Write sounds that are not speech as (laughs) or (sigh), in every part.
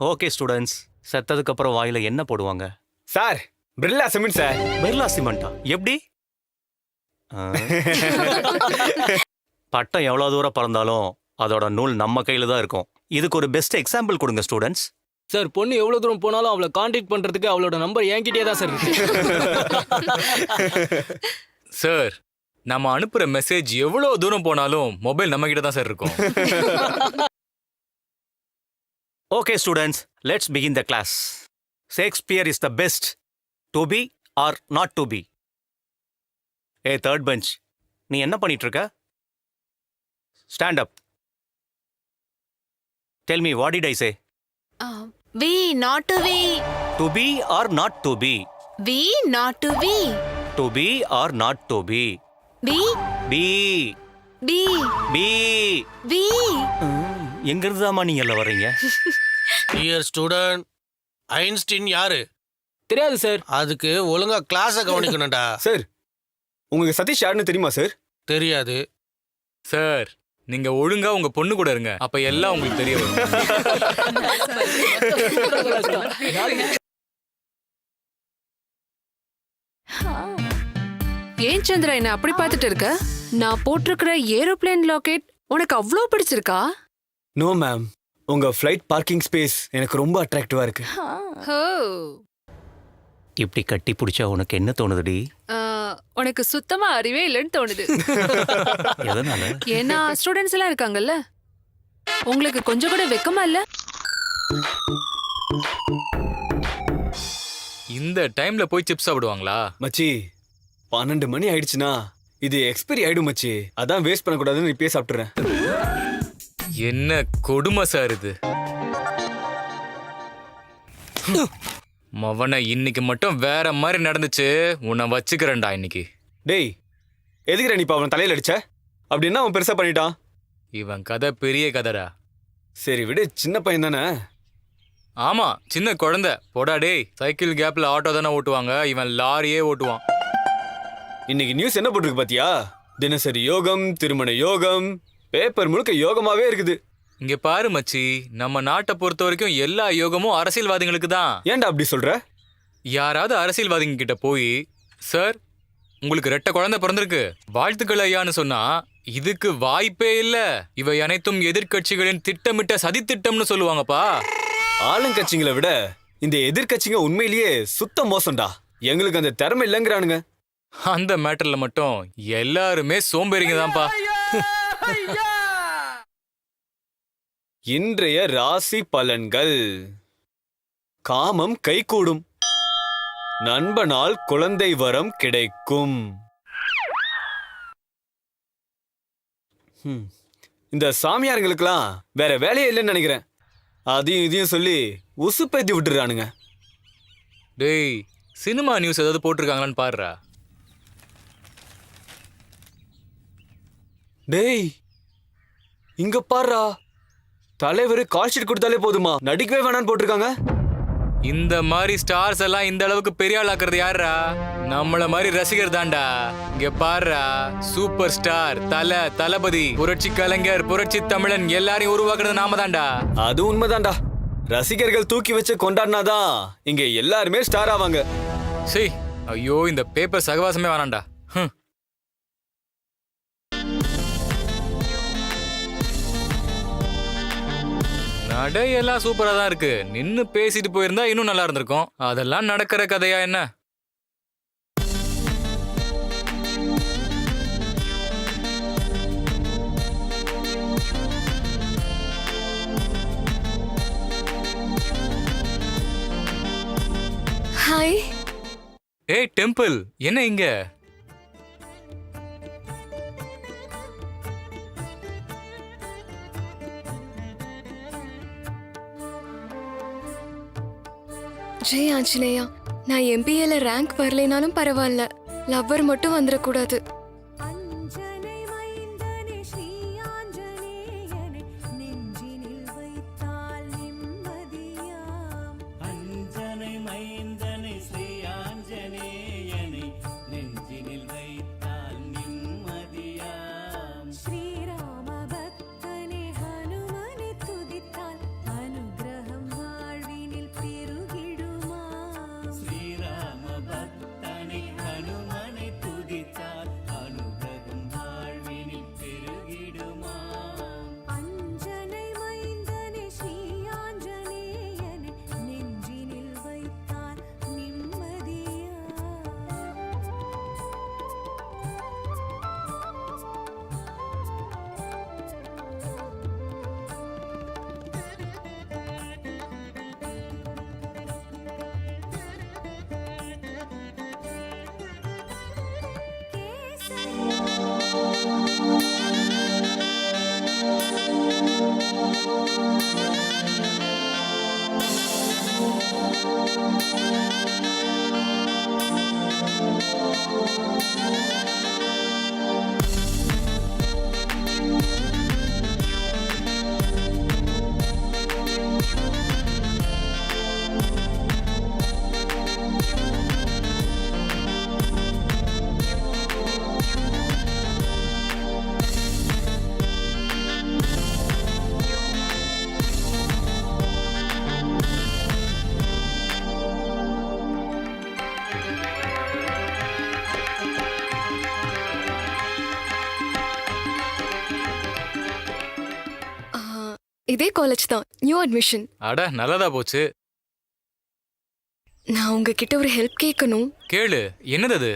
Okay students செத்ததுக்கு அப்புறம் வாயில என்ன போடுவாங்க? Sir Birla cement sir. Birla சிமெண்டா? எப்படி? ஆ. (laughs) பட்டம் எவ்வளவு தூரம் பறந்தாலும் அதோட நூல் நம்ம கையில தான் இருக்கும். இதுக்கு ஒரு பெஸ்ட் எக்ஸாம்பிள் கொடுங்க ஸ்டூடெண்ட்ஸ் சார் பொண்ணு எவ்வளவு தூரம் போனாலும் அவளை காண்டாக்ட் பண்றதுக்கு அவளோட நம்பர் என்கிட்டயே தான் சார் இருக்கு. (laughs) சார் நம்ம அனுப்புற மெசேஜ் எவ்வளவு தூரம் போனாலும் மொபைல் நம்ம கிட்ட தான் சார் இருக்கும். (laughs) Okay students let's begin the class Shakespeare is the best to be or not to be A third bench நீ என்ன பண்ணிட்டு இருக்க stand up tell me what did I say we not to we. To be or not to be We not to we. To be or not to be We be be. Be we. எங்க இருந்தாமா நீங்க எல்லாம் வர்றீங்க? Dear student Einstein யாரு? தெரியாது sir அதுக்கு ஒழுங்கா கிளாஸை கவனிக்கணும்டா. Sir உங்களுக்கு சதீஷ் யாருன்னு தெரியுமா சார் தெரியாது. சார் நீங்க ஒழுங்கா உங்க பொண்ணு கூட இருங்க. அப்ப எல்லாம் உங்களுக்கு தெரிய வரும். ஏன் சந்திரா என்ன அப்படி பார்த்துட்டு இருக்க? நான் போட்டிருக்கிற ஏரோப்ளேன் லாக்கெட் உனக்கு அவ்வளோ பிடிச்சிருக்கா? நோ மேம் உங்க ஃப்ளைட் பார்க்கிங் ஸ்பேஸ் எனக்கு ரொம்ப அட்ராக்டிவா இருக்கு. ஹோ இப்படி கட்டி பிடிச்சா உனக்கு என்ன தோணுதுடி? உனக்கு சுத்தமா அறிவே இல்லைன்னு தோணுது. (laughs) எதனால? ஏன்னா ஸ்டூடெண்ட்ஸ் எல்லாம் இருக்காங்கல்ல? உங்களுக்கு கொஞ்சம் கூட வெக்கமா இல்ல? இந்த டைம்ல போய் சிப்ஸ் சாப்பிடுவாங்களா? மச்சி பன்னெண்டு மணி ஆயிடுச்சுன்னா இது எக்ஸ்பைரி ஆயிடும் மச்சி. அதான் வேஸ்ட் பண்ணக்கூடாதுன்னு இப்பயே சாப்பிட்டுறேன். என்ன கொடுமை சார் இது? மவனை இன்னைக்கு மட்டும் வேற மாதிரி நடந்துச்சு. உன்னை வச்சுக்கிறேன்டா இன்னைக்கு. டேய் எதுக்குற நீ இப்ப அவன் தலையில அடிச்ச? அப்படின்னா அவன் பெருசா பண்ணிட்டான். இவன் கதை பெரிய கதைடா. சரி விடு சின்ன பையன் தானே. ஆமா சின்ன குழந்தை. போடா டேய் சைக்கிள் கேப்ல ஆட்டோ தானே ஓட்டுவாங்க. இவன் லாரியே ஓட்டுவான். இன்னைக்கு நியூஸ் என்ன போட்டிருக்கு பாத்தியா? தினசரி யோகம் திருமண யோகம் பேப்பர் முழுக்க யோகமாவே இருக்குது. இங்க பாரு மச்சி நம்ம நாட்டை பொறுத்த வரைக்கும் எல்லா யோகமும் அரசியல்வாதிகளுக்கு தான். ஏன்டா அப்படி சொல்ற? யாராவது அரசியல்வாதிங்க கிட்ட போய் சார் உங்களுக்கு ரெட்ட குழந்தை பிறந்திருக்கு. வாழ்த்துக்கள் ஐயான்னு சொன்னா இதுக்கு வாய்ப்பே இல்ல. இவை அனைத்தும் எதிர்க்கட்சிகளின் திட்டமிட்ட சதித்திட்டம்னு சொல்லுவாங்கப்பா. ஆளுங்கட்சிங்களை விட இந்த எதிர்க்கட்சிங்க உண்மையிலேயே சுத்த மோசம்டா. எங்களுக்கு அந்த திறமை இல்லைங்கிறானுங்க. அந்த மேட்டர்ல மட்டும் எல்லாருமே சோம்பேறிங்க தான்ப்பா. இன்றைய ராசி பலன்கள். காமம் கைகூடும். நண்பனால் குழந்தை வரம் கிடைக்கும். இந்த சாமியாருங்களுக்கெல்லாம் வேற வேலையே இல்லைன்னு நினைக்கிறேன். அதையும் இதையும் சொல்லி உசுப்பேத்தி விட்டுறானுங்க. டேய் சினிமா நியூஸ் ஏதாவது போட்டிருக்காங்களான்னு பாருடா. டேய் இங்க பாருடா. தலைவர் கால் ஷீட் கொடுத்தாலே போதுமா? நடிக்கவே வேணான்னு போட்டிருக்காங்க. இந்த மாதிரி ஸ்டார்ஸ் எல்லாம் இந்த அளவுக்கு பெரிய ஆள் ஆக்குறது யாருடா நம்மள மாதிரி ரசிகர் தான்டா. இங்க பாருடா சூப்பர் ஸ்டார் தல தளபதி புரட்சி கலைஞர் புரட்சி தமிழன் எல்லாரையும் உருவாக்குறது நாம தான்டா. அது உண்மைதான்டா. ரசிகர்கள் தூக்கி வச்சு கொண்டாடினாதான் இங்க எல்லாருமே ஸ்டார் ஆவாங்க. சரி ஐயோ இந்த பேப்பர் சகவாசமே வேணாம்டா. நடையெல்லாம் சூப்பரா தான் இருக்கு. நின்னு பேசிட்டு போயிருந்தா இன்னும் நல்லா இருந்திருக்கும். அதெல்லாம் நடக்கிற கதையா என்ன? ஹாய் ஏய் டெம்பிள் என்ன இங்க? ஜெய் ஆஞ்சநேயா நான் எம்பிஏல ரேங்க் வரலைனாலும் பரவாயில்ல. லவ்வர் மட்டும் வந்துடக்கூடாது இதே காலேஜ் தான். நியூ அட்மிஷன் அட நல்லதா போச்சு. நான் உங்ககிட்ட ஒரு ஹெல்ப் கேட்கணும். கேளு என்னது அது?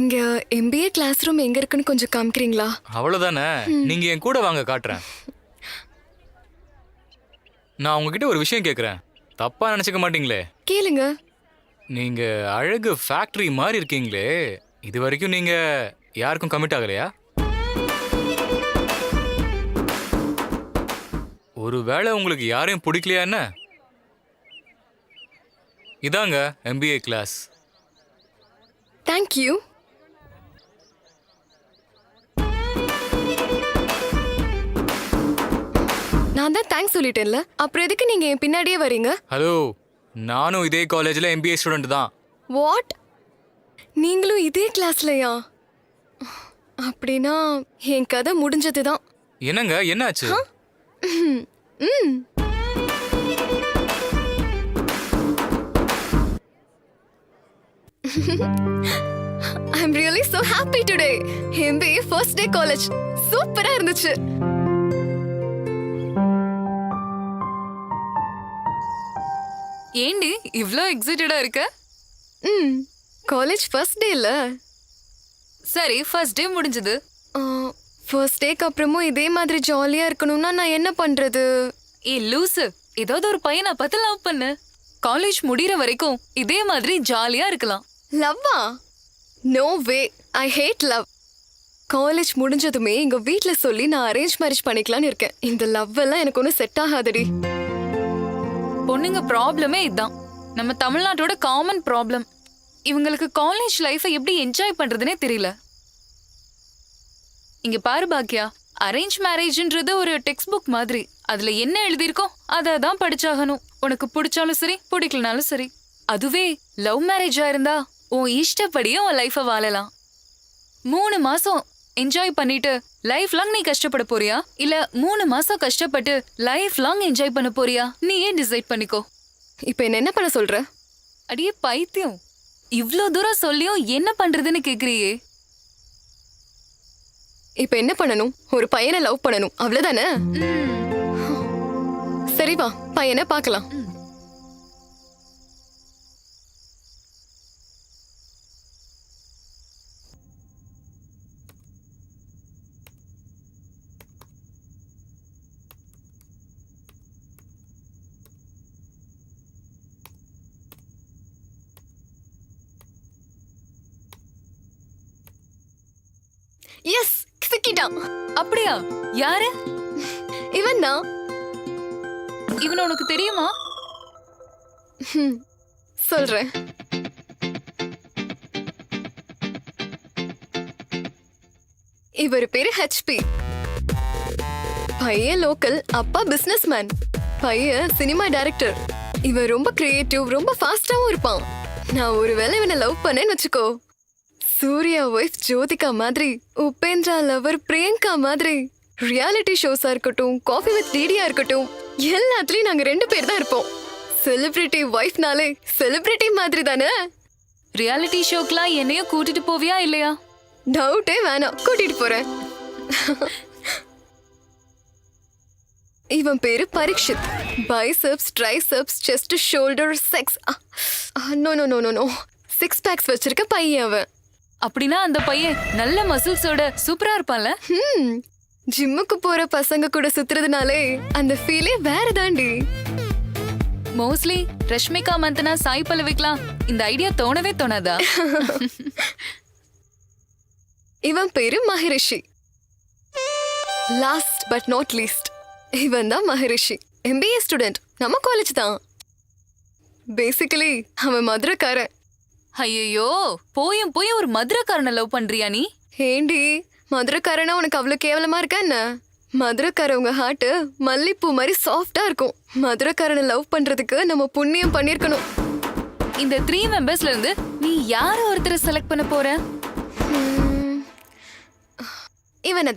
இங்க எம்பிஏ கிளாஸ் ரூம் எங்க இருக்குன்னு கொஞ்சம் காமிக்கிறீங்களா? அவ்வளவுதானே? நீங்க என் கூட வாங்க காட்டுறேன். நான் உங்ககிட்ட ஒரு விஷயம் கேக்குறேன் தப்பா நினைச்சுக்க மாட்டீங்களே? கேளுங்க. நீங்க அழகு ஃபேக்டரி மாதிரி இருக்கீங்களே. இது வரைக்கும் நீங்க யாருக்கும் கமிட் ஆகலையா? ஒருவேளை உங்களுக்கு யாரையும் பிடிக்கலையா என்ன? இதாங்க எம்பிஏ கிளாஸ் தேங்க்யூ நான் தான் தேங்க்ஸ் சொல்லிட்டேன்ல. அப்புறம் எதுக்கு நீங்க என் பின்னாடியே வரீங்க? ஹலோ நானும் இதே காலேஜில் எம்பிஏ ஸ்டூடெண்ட் தான். வாட் நீங்களும் இதே கிளாஸ்லயா அப்படின்னா என் கதை முடிஞ்சது தான் என்னங்க என்னாச்சு? I am really so happy today MBA first day college சூப்பரா இருந்துச்சு. ஏண்டி இவ்ளோ எக்ஸைட்டடா இருக்க? ம் காலேஜ் ஃபர்ஸ்ட் டே இல்ல சரி ஃபர்ஸ்ட் டே முடிஞ்சது. ஃபர்ஸ்ட் டேக்கு அப்புறமும் இதே மாதிரி ஜாலியா இருக்கணும்னா நான் என்ன பண்றது? ஏ லூசு. ஏதாவது ஒரு பையனை பார்த்து லவ் பண்ணு. காலேஜ் முடியற வரைக்கும் இதே மாதிரி ஜாலியா இருக்கலாம். லவ்வா no way I hate love college முடிஞ்சதுமே எங்க வீட்ல சொல்லி நான் அரேஞ்ச் மேரேஜ் பண்ணிக்கலாம்னு இருக்கேன். இந்த லவ் எல்லாம் எனக்கு ஒன்றும் செட் ஆகாதடி. பொண்ணுங்க ப்ராப்ளமே இதான். நம்ம தமிழ்நாட்டோட காமன் ப்ராப்ளம் இவங்களுக்கு காலேஜ் லைஃபை எப்படி என்ஜாய் பண்றதுனே தெரியல. இங்க பாரு பாக்கியா அரேஞ்ச் மேரேஜ்ன்றது ஒரு டெக்ஸ்ட் புக் மாதிரி. அதுல என்ன எழுதியிருக்கோ அதை தான் படிச்சாகணும். உனக்கு பிடிச்சாலும் சரி பிடிக்கலனாலும் சரி. அதுவே லவ் மேரேஜா இருந்தா உன் இஷ்டப்படியே உன் லைஃபை வாழலாம். மூணு மாசம் என்ஜாய் பண்ணிட்டு லைஃப் லாங் நீ கஷ்டப்பட போறியா? இல்ல மூணு மாசம் கஷ்டப்பட்டு லைஃப் லாங் என்ஜாய் பண்ண போறியா? நீயே டிசைட் பண்ணிக்கோ? இப்போ என்ன என்ன பண்ண சொல்ற? அடியே பைத்தியம். இவ்ளோ தூரம் சொல்லியும் என்ன பண்றதுன்னு கேக்குறியே? இப்ப என்ன பண்ணணும்? ஒரு பையனை லவ் பண்ணணும். அவ்வளவுதானே? சரி வா பையனை பார்க்கலாம். எஸ் சிக்கிட்டான். அப்படியா? யாரு? இவன் தான் இவன் உனக்கு தெரியுமா? சொல்றேன். இவர் பேரு ஹெச்பி பையன் லோக்கல் அப்பா பிசினஸ் மேன் பையன் சினிமா டைரக்டர் இவன் ரொம்ப கிரியேட்டிவ் ரொம்ப ஃபாஸ்டாவும் இருப்பான். நான் ஒருவேளை இவனை லவ் பண்ணேன்னு வச்சுக்கோ. சூர்யா ஒய்ஃப் ஜோதிகா மாதிரி உபேந்திரா லவர் பிரியங்கா மாதிரி ரியாலிட்டி ஷோஸா இருக்கட்டும் காஃபி வித் டிடியா இருக்கட்டும் எல்லாத்துலயும் நாங்க ரெண்டு பேர் தான் இருப்போம். செலிபிரிட்டி ஒய்ஃப்னாலே செலிபிரிட்டி மாதிரி தானே? ரியாலிட்டி ஷோக்கெல்லாம் என்னையும் கூட்டிட்டு போவியா இல்லையா? டவுட்டே வேணாம் கூட்டிட்டு போறேன். இவன் பேரு Parikshit. Biceps triceps chest shoulder sex no no no no no six packs வச்சிருக்க பையன் அவன். அப்படின்னா அந்த பையன் நல்ல மசில்ஸோட சூப்பரா இருப்பான்ல? ஜிம்முக்கு போற பசங்க கூட சுத்துறதுனாலே அந்த ஃபீலே வேற தாண்டி. மோஸ்ட்லி ரஷ்மிகா மந்தனா சாய் பல்லவிக்கலாம் இந்த ஐடியா தோணவே தோணாதா? (laughs) இவன் பேரு Maharishi last but not least இவன் தான் மகரிஷி எம்பிஏ ஸ்டூடெண்ட் நம்ம காலேஜ் தான். பேசிக்கலி அவன் மதுரைக்காரன். ஐயோ போயும் போய் ஒரு மதுரைக்காரனை லவ் பண்றியா நீ? ஏண்டி மதுரைக்காரனா உனக்கு அவ்வளோ கேவலமா இருக்கா என்ன? மதுரைக்காரவங்க ஹார்ட் மல்லிப்பூ மாதிரி சாஃப்டா இருக்கும். மதுரைக்காரனை லவ் பண்றதுக்கு நம்ம புண்ணியம் பண்ணிருக்கணும். இந்த த்ரீ மெம்பர்ஸ்ல இருந்து நீ யார ஒருத்தரை செலக்ட் பண்ண போற? இவனை